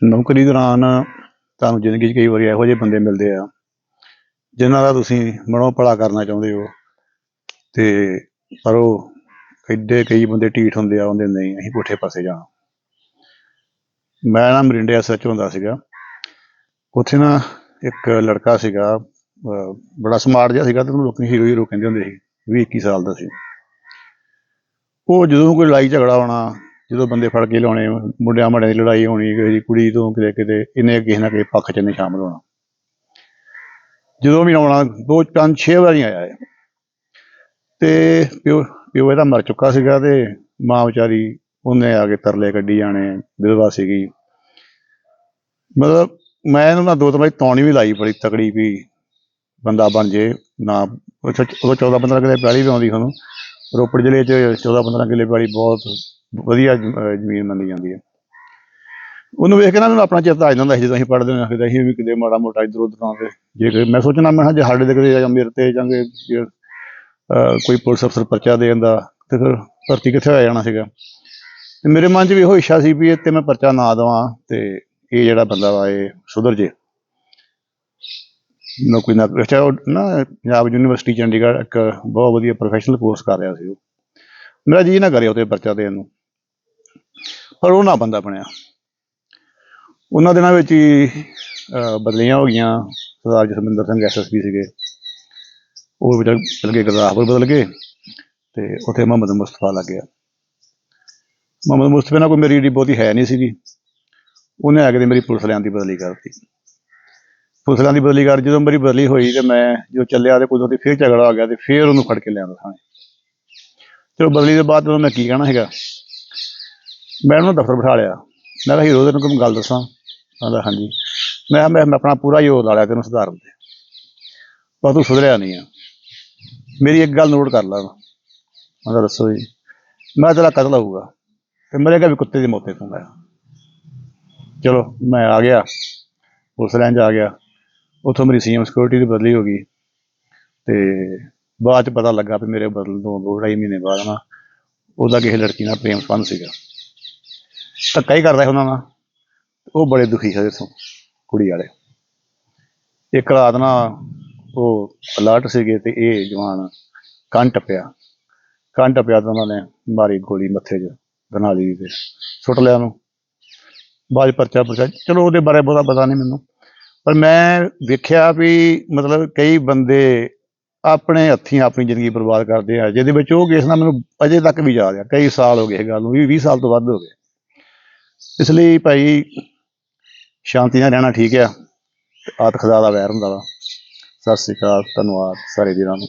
ਨੌਕਰੀ ਦੌਰਾਨ ਤੁਹਾਨੂੰ ਜ਼ਿੰਦਗੀ 'ਚ ਕਈ ਵਾਰੀ ਇਹੋ ਜਿਹੇ ਬੰਦੇ ਮਿਲਦੇ ਆ, ਜਿਨ੍ਹਾਂ ਦਾ ਤੁਸੀਂ ਮਨੋਂ ਭਲਾ ਕਰਨਾ ਚਾਹੁੰਦੇ ਹੋ ਤੇ ਪਰ ਉਹ ਐਡੇ ਕਈ ਬੰਦੇ ਢੀਠ ਹੁੰਦੇ ਆ ਉਹਦੇ ਨਹੀਂ, ਅਸੀਂ ਪੁੱਠੇ ਪਾਸੇ ਜਾਣਾ। ਮੈਂ ਨਾ ਮਰਿੰਡੇ ਐਸਐਚ ਹੁੰਦਾ ਸੀਗਾ। ਉੱਥੇ ਨਾ ਇੱਕ ਲੜਕਾ ਸੀਗਾ ਬੜਾ ਸਮਾਰਟ ਜਿਹਾ ਸੀਗਾ ਤੇ ਉਹਨੂੰ ਲੋਕੀ ਹੀਰੋ ਹੀਰੋ ਕਹਿੰਦੇ ਹੁੰਦੇ ਸੀ 20 21 ਸਾਲ ਦਾ ਸੀ। ਉਹ ਜਦੋਂ ਕੋਈ ਲੜਾਈ ਝਗੜਾ ਹੋਣਾ ਜਦੋਂ ਬੰਦੇ ਫੜ ਕੇ ਲਾਉਣੇ ਮੁੰਡਿਆਂ ਮਾੜਿਆਂ ਦੀ ਲੜਾਈ ਹੋਣੀ, ਕਿਸੇ ਦੀ ਕੁੜੀ ਤੋਂ ਕਿਤੇ ਕਿਤੇ ਇਹਨੇ ਕਿਸੇ ਨਾ ਕਿਸੇ ਪੱਖ 'ਚ ਨਹੀਂ ਸ਼ਾਮਲ ਹੋਣਾ। ਜਦੋਂ ਵੀ ਆਉਣਾ, ਦੋ ਪੰਜ ਛੇ ਵਾਰੀ ਆਇਆ ਹੈ ਤੇ ਪਿਓ ਪਿਓ ਇਹਦਾ ਮਰ ਚੁੱਕਾ ਸੀਗਾ ਤੇ ਮਾਂ ਵਿਚਾਰੀ ਉਹਨੇ ਆ ਕੇ ਤਰਲੇ ਕੱਢੀ ਜਾਣੇ, ਵਿਧਵਾ ਸੀਗੀ। ਮਤਲਬ ਮੈਂ ਇਹਨੂੰ ਨਾ ਦੋ ਤਿੰਨ ਵਾਰੀ ਤੌਣੀ ਵੀ ਲਾਈ ਬੜੀ ਤਕੜੀ ਵੀ ਬੰਦਾ ਬਣ ਜੇ, ਨਾ ਉੱਥੇ ਉਦੋਂ 14 15 ਕਿੱਲੇ ਪੈਲੀ ਵੀ ਆਉਂਦੀ ਸਾਨੂੰ ਰੋਪੜ ਜ਼ਿਲ੍ਹੇ 'ਚ 14 15 ਕਿੱਲੇ ਪੈਲੀ ਬਹੁਤ ਵਧੀਆ ਜ- ਜ਼ਮੀਨ ਮੰਨੀ ਜਾਂਦੀ ਹੈ। ਉਹਨੂੰ ਵੇਖ ਕੇ ਨਾ ਮੈਨੂੰ ਆਪਣਾ ਚੇਤਾ ਆ ਜਾਂਦਾ ਸੀ ਜਦੋਂ ਅਸੀਂ ਪੜ੍ਹਦੇ ਹੁੰਦੇ ਸੀ ਅਸੀਂ ਵੀ ਕਿਤੇ ਮਾੜਾ ਮੋਟਾ ਇਧਰ ਉੱਧਰ ਆਉਂਦੇ ਜੇ ਕੋਈ- ਮੈਂ ਸੋਚਣਾ ਮੈਂ ਕਿਹਾ ਜੇ ਸਾਡੇ ਦੇ ਕਿਤੇ ਜਾਂ ਮੇਰੇ ਤੇ ਜਾਂ ਜੇ, ਅਹ, ਕੋਈ ਪੁਲਿਸ ਅਫਸਰ ਪਰਚਾ ਦੇ ਦਿੰਦਾ ਤੇ ਫਿਰ ਭਰਤੀ ਕਿੱਥੇ ਹੋ ਜਾਣਾ ਸੀਗਾ। ਤੇ ਮੇਰੇ ਮਨ 'ਚ ਵੀ ਇਹੋ ਇੱਛਾ ਸੀ ਵੀ ਇਹ ਤੇ ਮੈਂ ਪਰਚਾ ਨਾ ਦੇਵਾਂ ਤੇ ਇਹ ਜਿਹੜਾ ਬੰਦਾ ਵਾ ਇਹ ਸੁਧਰ ਜੇ। ਨੌਕਰੀ ਨਾ ਅੱਛਾ ਉਹ ਨਾ ਪੰਜਾਬ ਯੂਨੀਵਰਸਿਟੀ ਚੰਡੀਗੜ੍ਹ ਇੱਕ ਬਹੁਤ ਵਧੀਆ ਪ੍ਰੋਫੈਸ਼ਨਲ ਕੋਰਸ ਕਰ ਰਿਹਾ ਸੀ ਉਹ। ਮੇਰਾ ਜੀ ਨਾ ਕਰਿਆ ਉਤੇ ਪਰਚਾ ਦੇਣ ਨੂੰ। ਪਰ ਉਹ ਨਾ ਬੰਦਾ ਬਣਿਆ। ਉਹਨਾਂ ਦਿਨਾਂ ਵਿੱਚ ਹੀ ਬਦਲੀਆਂ ਹੋ ਗਈਆਂ। ਸਰਦਾਰ ਜਸਮਿੰਦਰ ਸਿੰਘ ਐਸਐਸਪੀ ਸੀਗੇ। ਉਹ ਵਿਚਾਰ ਚਲ ਗਏ, ਗੁਰਦਾਸਪੁਰ ਬਦਲ ਗਏ ਤੇ ਉੱਥੇ ਮੁਹੰਮਦ ਮੁਸਤਫਾ ਲੱਗ ਗਿਆ। ਮੁਹੰਮਦ ਮੁਸਤਫਾ ਨਾਲ ਕੋਈ ਮੇਰੀ ਏਡੀ ਬਹੁਤੀ ਹੈ ਨਹੀਂ ਸੀਗੀ। ਉਹਨੇ ਆ ਕੇ ਮੇਰੀ ਪੁਲਿਸ ਲਿਆਂ ਦੀ ਬਦਲੀ ਕਰਤੀ ਪੁਲਿਸ ਲਿਆਂ ਦੀ ਬਦਲੀ ਕਰ ਜਦੋਂ ਮੇਰੀ ਬਦਲੀ ਹੋਈ ਤੇ ਮੈਂ ਜਦੋਂ ਚੱਲਿਆ ਤੇ ਕੁਦਰਤੀ ਤੇ ਫੇਰ ਝਗੜਾ ਆ ਗਿਆ ਤੇ ਫੇਰ ਉਹਨੂੰ ਫੜ ਕੇ ਲਿਆਂਦਾ ਥਾਣੇ। ਚਲੋ ਬਦਲੀ ਦੇ ਬਾਅਦ ਜਦੋਂ ਮੈਂ ਕੀ ਕਹਿਣਾ ਹੈਗਾ ਮੈਂ ਉਹਨੂੰ ਦਫ਼ਤਰ ਬਿਠਾ ਲਿਆ। ਮੈਂ ਕਿਹਾ, ਹੀਰੋ, ਤੈਨੂੰ ਕੋਈ ਗੱਲ ਦੱਸਾਂ? ਕਹਿੰਦਾ ਹਾਂਜੀ। ਮੈਂ ਕਿਹਾ, ਮੈਂ ਮੈਂ ਆਪਣਾ ਪੂਰਾ ਯੋਗ ਲਾ ਲਿਆ ਤੈਨੂੰ ਸੁਧਾਰਨ ਤੇ। ਪਰ ਤੂੰ ਸੁਧਰਿਆ ਨਹੀਂ ਆ। ਮੇਰੀ ਇੱਕ ਗੱਲ ਨੋਟ ਕਰ ਲਾ ਮੈਂ ਕਿਹਾ, ਦੱਸੋ ਜੀ। ਮੈਂ ਤੇਰਾ ਕਤਲ ਹੋਊਗਾ ਤੇ ਮਰੇਗਾ ਵੀ ਕੁੱਤੇ ਦੇ ਮੋਤੇ ਤੋਂ ਮੈਂ ਚਲੋ, ਮੈਂ ਆ ਗਿਆ। ਪੁਲਿਸ ਲਾਈਨ 'ਚ ਆ ਗਿਆ। ਉੱਥੋਂ ਮੇਰੀ ਸੀਐਮ ਸਿਕਿਉਰਿਟੀ ਦੀ ਬਦਲੀ ਹੋ ਗਈ ਤੇ ਬਾਅਦ ਚ ਪਤਾ ਲੱਗਾ ਵੀ ਮੇਰੇ ਬਦਲ ਤੋਂ ਦੋ ਢਾਈ ਮਹੀਨੇ ਬਾਅਦ ਨਾ ਉਹਦਾ ਕਿਸੇ ਲੜਕੀ ਨਾਲ ਪ੍ਰੇਮ ਸੰਬੰਧ ਸੀਗਾ। ਧੱਕਾ ਹੀ ਕਰਦਾ ਸੀ ਉਹਨਾਂ ਨਾਲ। ਉਹ ਬੜੇ ਦੁਖੀ ਸੀ ਇਥੋਂ ਕੁੜੀ ਵਾਲੇ। ਇੱਕ ਰਾਤ ਨਾ ਉਹ ਅਲਰਟ ਸੀਗੇ ਤੇ ਇਹ ਜਵਾਨ ਕੰਨ ਟੱਪਿਆ। ਕੰਨ ਟੱਪਿਆ ਤਾਂ ਉਹਨਾਂ ਨੇ ਮਾਰੀ ਗੋਲੀ ਮੱਥੇ 'ਚ ਗਨਾਲੀ ਤੇ ਸੁੱਟ ਲਿਆ ਉਹਨੂੰ। ਬਾਅਦ ਪਰਚਾ ਪਰਚਾ, ਚਲੋ ਉਹਦੇ ਬਾਰੇ ਬਹੁਤਾ ਪਤਾ ਨਹੀਂ ਮੈਨੂੰ। ਪਰ ਮੈਂ ਵੇਖਿਆ ਵੀ ਮਤਲਬ ਕਈ ਬੰਦੇ ਆਪਣੇ ਹੱਥੀਂ ਆਪਣੀ ਜ਼ਿੰਦਗੀ ਬਰਬਾਦ ਕਰਦੇ ਆ, ਜਿਹਦੇ ਵਿੱਚ ਉਹ ਕੇਸ ਨਾਲ ਮੈਨੂੰ ਅਜੇ ਤੱਕ ਵੀ ਯਾਦ ਆ। ਕਈ ਸਾਲ ਹੋ ਗਏ ਇਹ ਗੱਲ ਨੂੰ 20 20 ਸਾਲ ਤੋਂ ਵੱਧ ਹੋ ਗਏ। ਇਸ ਲਈ ਭਾਈ ਸ਼ਾਂਤੀ ਨਾਲ ਰਹਿਣਾ ਠੀਕ ਆ। ਆਤ ਖੁਦਾ ਦਾ ਵੈਰ ਹੁੰਦਾ ਵਾ। ਸਤਿ ਸ੍ਰੀ ਅਕਾਲ, ਧੰਨਵਾਦ ਸਾਰੇ ਵੀਰਾਂ ਨੂੰ।